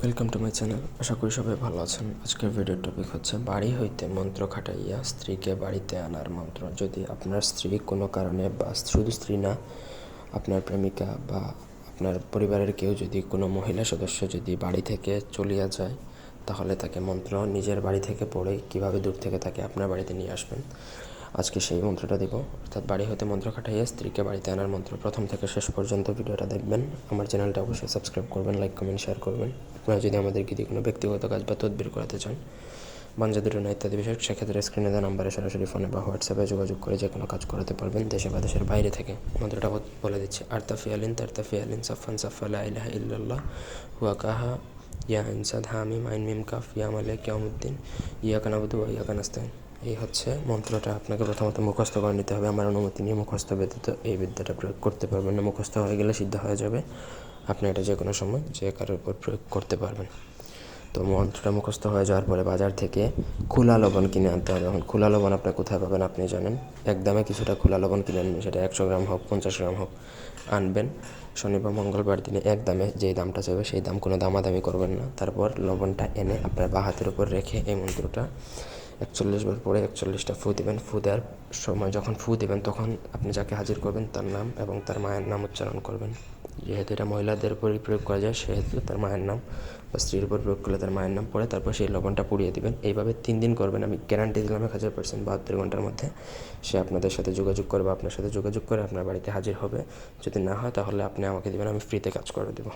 Welcome to my channel আশা করি সবাই ভালো আছেন। আজকের ভিডিওর টপিক হচ্ছে, বাড়ি হইতে মন্ত্র খাটাইয়া স্ত্রীকে বাড়িতে আনার মন্ত্র। যদি আপনার স্ত্রী কোনো কারণে বা শুধু স্ত্রী না, আপনার প্রেমিকা বা আপনার পরিবারের কেউ যদি কোনো মহিলা সদস্য যদি বাড়ি থেকে চলিয়া যায়, তাহলে তাকে মন্ত্র নিজের বাড়ি থেকে পড়ে কীভাবে দূর থেকে তাকে আপনার বাড়িতে নিয়ে আসবেন? আজকে সেই মন্ত্রটা দিব। অর্থাৎ বাড়ি হতে মন্ত্র খাটাইয়া স্ত্রীকে বাড়িতে আনার মন্ত্র প্রথম থেকে শেষ পর্যন্ত ভিডিওটা দেখবেন। আমার চ্যানেলটা অবশ্যই সাবস্ক্রাইব করবেন, লাইক, কমেন্ট, শেয়ার করবেন। আপনারা যদি আমাদেরকে দিয়ে কোনো ব্যক্তিগত কাজ বা তদবির করাতে চান বাঞ্জা দুর্ঘটনা ইত্যাদি বিষয় সেক্ষেত্রে স্ক্রিনে দেওয়া নাম্বারে সরাসরি ফোনে বা হোয়াটসঅ্যাপে যোগাযোগ করে যে কোনো কাজ করাতে পারবেন দেশে বা দেশের বাইরে থেকে। মন্ত্রটা বল- দিচ্ছি। আরতাফি আলিন তারতাফি আলিন সাফান সাফা লা ইলাহা ইল্লাল্লাহ। হুয়া কাহা, ইয়া ইনসাদ হামিম আইন মিম কাফ ইয়া মালিক ইয়ামুদ্দিন ইয়া কানাবুদু ইয়া কানাস্তাইন এই হচ্ছে মন্ত্রটা। আপনাকে প্রথমত মুখস্থ করে নিতে হবে। আমার অনুমতি নিয়ে মুখস্থ ব্যতীত এই বিদ্যাটা প্রয়োগ করতে পারবেন না। মুখস্থ হয়ে গেলে সিদ্ধ হয়ে যাবে। আপনি এটা যে কোনো সময় যে কারোর উপর প্রয়োগ করতে পারবেন। তো মন্ত্রটা মুখস্থ হয়ে যাওয়ার পরে বাজার থেকে খোলা লবণ কিনে আনতে হবে। এখন খোলা লবণ আপনি কোথায় পাবেন আপনি জানেন? এক দামে কিছুটা খোলা লবণ কিনে আনবেন। সেটা একশো গ্রাম হোক, পঞ্চাশ গ্রাম হোক, আনবেন। শনিবার মঙ্গলবার দিনে এক দামে যেই দামটা চাইবে সেই দাম কোনো দামাদামি করবেন না। তারপর লবণটা এনে আপনার বা হাতের উপর রেখে এই মন্ত্রটা একচল্লিশ বার পরে একচল্লিশটা ফু দেবেন। ফু দেওয়ার সময় যখন ফু দেবেন, তখন আপনি যাকে হাজির করবেন তার নাম এবং তার মায়ের নাম উচ্চারণ করবেন। যেহেতু এটা মহিলাদের উপরই প্রয়োগ করা যায়, সেহেতু তার মায়ের নাম বা স্ত্রীর উপর প্রয়োগ করলে তার মায়ের নাম পড়ে, তারপর সেই লবণটা পুড়িয়ে দিবেন। এইভাবে তিন দিন করবেন। আমি গ্যারান্টি দিলাম এক হাজার পার্সেন্ট বাহাত্তর ঘণ্টার মধ্যে সে আপনাদের সাথে যোগাযোগ করবে, আপনার সাথে যোগাযোগ করে আপনার বাড়িতে হাজির হবে। যদি না হয় তাহলে আপনি আমাকে দেবেন, আমি ফ্রিতে কাজ করে দেবো।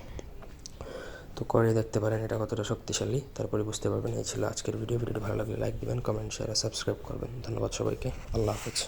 তো করে দেখতে পারেন, এটা কতটা শক্তিশালী, তারপরে বুঝতে পারবেন। এই ছিল আজকের ভিডিও। ভিডিওটি ভালো লাগলে লাইক দিবেন কমেন্ট শেয়ার সাবস্ক্রাইব করবেন। ধন্যবাদ সবাইকে। আল্লাহ হাফেজ।